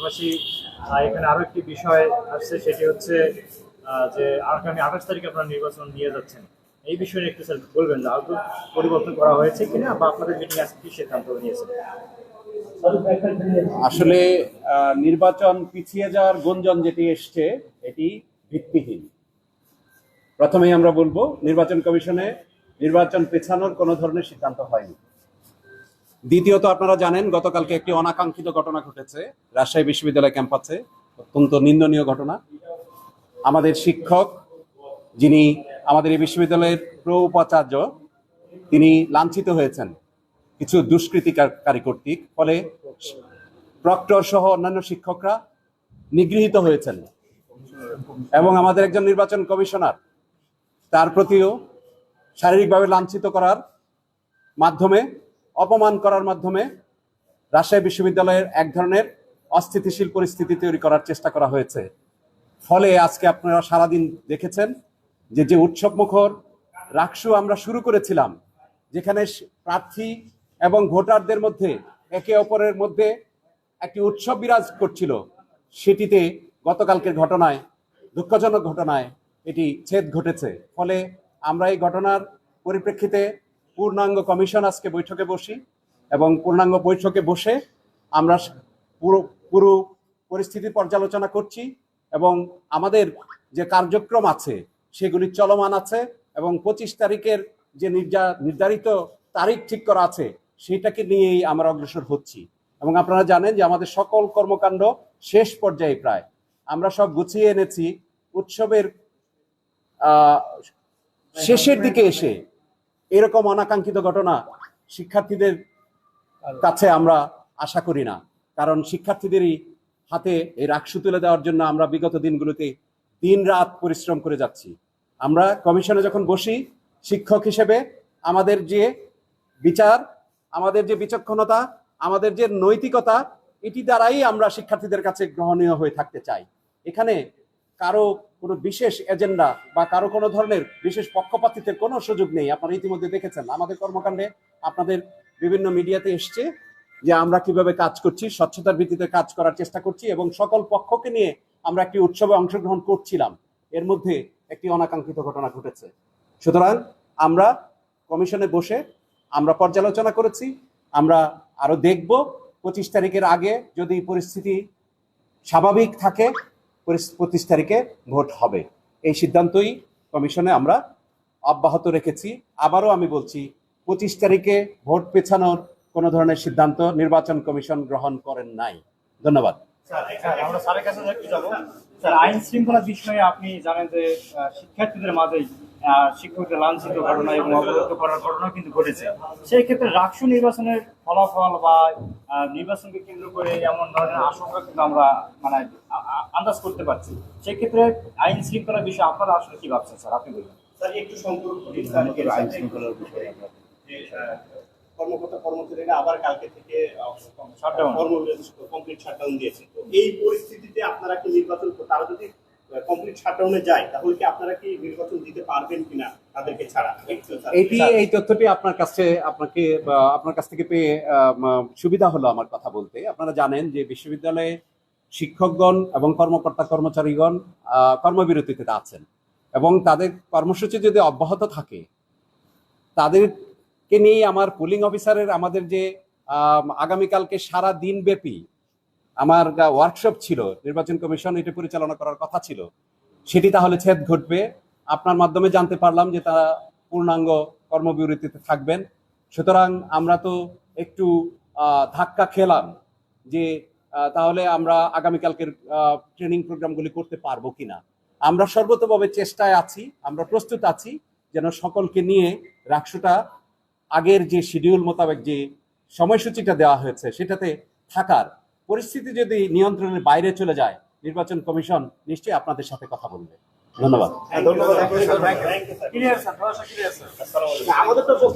পাশাপাশি এখানে আরও একটি বিষয় আসছে, সেটি হচ্ছে যে আগামী আঠাশ তারিখে আপনারা নির্বাচন নিয়ে যাচ্ছেন। এই বিষয়ে একটু স্যার বলবেন যে পরিবর্তন করা হয়েছে কিনা বা আপনাদের মিটিং আজকে কি সিদ্ধান্ত নিয়েছেন? আসলে নির্বাচন পিছিয়ে যাওয়ার গুঞ্জন যেটি এসছে, এটি ভিত্তিহীন। প্রথমেই আমরা বলব, নির্বাচন কমিশনে নির্বাচন পেছানোর কোনো ধরনের সিদ্ধান্ত হয়নি। দ্বিতীয়ত আপনারা জানেন, গতকালকে একটি অনাকাঙ্ক্ষিত ঘটনা ঘটেছে রাজশাহী বিশ্ববিদ্যালয় ক্যাম্পাসে। অত্যন্ত নিন্দনীয় ঘটনা। আমাদের শিক্ষক যিনি আমাদের এই বিশ্ববিদ্যালয়ের প্র উপাচার্য তিনি লাঞ্ছিত হয়েছেন কিছু দুষ্কৃতিকারী কর্তৃক ফলে প্রক্টর সহ অন্যান্য শিক্ষকরা নিগৃহীত হয়েছেন এবং আমাদের একজন নির্বাচন কমিশনার তার প্রতিও শারীরিকভাবে লাঞ্ছিত করার মাধ্যমে অপমান করার মাধ্যমে রাজশাহী বিশ্ববিদ্যালয়ের এক ধরনের অস্থিতিশীল পরিস্থিতি তৈরি করার চেষ্টা করা হয়েছে। ফলে আজকে আপনারা সারাদিন দেখেছেন যে যে উৎসব মুখর রাকসু আমরা শুরু করেছিলাম, যেখানে প্রার্থী এবং ভোটারদের মধ্যে একে অপরের মধ্যে একটি উৎসব বিরাজ করছিল। সেটিতে গতকালকের ঘটনায়, দুঃখজনক ঘটনায় এটি ছেদ ঘটেছে। ফলে আমরা এই ঘটনার পরিপ্রেক্ষিতে পূর্ণাঙ্গ কমিশন আজকে বৈঠকে বসি এবং পূর্ণাঙ্গ বৈঠকে বসে আমরা পুরো পুরো পরিস্থিতি পর্যালোচনা করছি এবং আমাদের যে কার্যক্রম আছে সেগুলি চলমান আছে এবং পঁচিশ তারিখের যে নির্ধারিত তারিখ ঠিক করা আছে সেটাকে নিয়েই আমরা অগ্রসর হচ্ছি। এবং আপনারা জানেন যে আমাদের সকল কর্মকাণ্ড শেষ পর্যায়ে প্রায়। আমরা সব গুছিয়ে এনেছি, উৎসবের শেষের দিকে এসে এরকম অনাকাঙ্ক্ষিত ঘটনা শিক্ষার্থীদের কাছে আমরা আশা করি না। কারণ শিক্ষার্থীদেরই হাতে এই রাক্ষু তুলে দেওয়ার জন্য আমরা বিগত দিনগুলোতে দিন রাত পরিশ্রম করে যাচ্ছি। আমরা কমিশনে যখন বসি, শিক্ষক হিসেবে আমাদের যে বিচার, আমাদের যে বিচক্ষণতা, আমাদের যে নৈতিকতা, এটি দ্বারাই আমরা শিক্ষার্থীদের কাছে গ্রহণীয় হয়ে থাকতে চাই। এখানে কারও কোনো বিশেষ এজেন্ডা বা কারও কোনো ধরনের বিশেষ পক্ষপাতিত্বের কোনো সুযোগ নেই। আপনারা ইতিমধ্যে দেখেছেন, আমাদের কর্মকাণ্ডে আপনাদের বিভিন্ন মিডিয়াতে এসছে যে আমরা কীভাবে কাজ করছি, স্বচ্ছতার ভিত্তিতে কাজ করার চেষ্টা করছি এবং সকল পক্ষকে নিয়ে আমরা একটি উৎসবে অংশগ্রহণ করছিলাম। এর মধ্যে একটি অনাকাঙ্ক্ষিত ঘটনা ঘটেছে। সুতরাং আমরা কমিশনে বসে আমরা পর্যালোচনা করেছি, আমরা আরও দেখব। পঁচিশ তারিখের আগে যদি পরিস্থিতি স্বাভাবিক থাকে পঁচিশ তারিখে ভোট হবে। এই সিদ্ধান্তই কমিশনে আমরা অব্যাহত রেখেছি। আবারও আমি বলছি, পঁচিশ তারিখে ভোট পেছানোর কোনো ধরনের সিদ্ধান্ত নির্বাচন কমিশন গ্রহণ করেন নাই। ধন্যবাদ। আইন শৃঙ্খলা বিষয়ে আপনি জানেন যে শিক্ষার্থীদের মাঝেই শিক্ষকদের লাঞ্ছিত ঘটনা এবং অবরুদ্ধ করার ঘটনা কিন্তু ঘটেছে। সেই ক্ষেত্রে রাকসু নির্বাচনের ফলাফল বা নির্বাচনকে কেন্দ্র করে এমন ধরনের আশঙ্কা কিন্তু আমরা মানে আন্দাজ করতে পারছি। সেই ক্ষেত্রে আইন শৃঙ্খলার বিষয়ে আপনারা আসলে কি ভাবছেন স্যার? আপনি বলুন। স্যার একটু সম্পর্ক স্যার এর সাথে কর্মকর্তা কর্মচারীরা আবার কালকে থেকে. কর্মবিরতি কমপ্লিট শাটডাউন দিয়েছে। তো এই পরিস্থিতিতে আপনারা কি নির্বাচন তারা যদি কমপ্লিট শাটডাউনে যায়, তাহলে কি আপনারা কি নির্বাচন দিতে পারবেন কিনা তাদেরকে ছাড়া? এটি, এই তথ্যটি আপনার কাছে, আপনাকে আপনার কাছ থেকে পেয়ে সুবিধা হলো আমার কথা বলতে। আপনারা জানেন যে বিশ্ববিদ্যালয়ে শিক্ষকগণ এবং কর্মকর্তা কর্মচারীগণ কর্মবিরতিতে আছেন। এবং তাদের কর্মসূচি যদি অব্যাহত থাকে, তাদেরকে নিয়ে আমার পুলিং অফিসারের আমাদের যে আগামীকালকে সারা দিন ব্যাপী আমার যা ওয়ার্কশপ ছিল, নির্বাচন কমিশন এটি পরিচালনা করার কথা ছিল, সেটি তাহলে ছেদ ঘটবে। আপনার মাধ্যমে জানতে পারলাম যে তারা পূর্ণাঙ্গ কর্মবিরতিতে থাকবেন। সুতরাং আমরা তো একটু ধাক্কা খেলাম যে তাহলে আমরা আগামীকালকের ট্রেনিং প্রোগ্রামগুলি করতে পারব কিনা। আমরা সর্বতভাবে চেষ্টায় আছি, আমরা প্রস্তুত আছি যেন সকলকে নিয়ে রাকসুটা আগের যে শিডিউল মোতাবেক যে সময়সূচিটা দেওয়া হয়েছে, সেটাতে থাকার পরিস্থিতি যদি নিয়ন্ত্রণের বাইরে চলে যায় নির্বাচন কমিশন নিশ্চয়ই আপনাদের সাথে কথা বলবে। ধন্যবাদ। আমাদের তো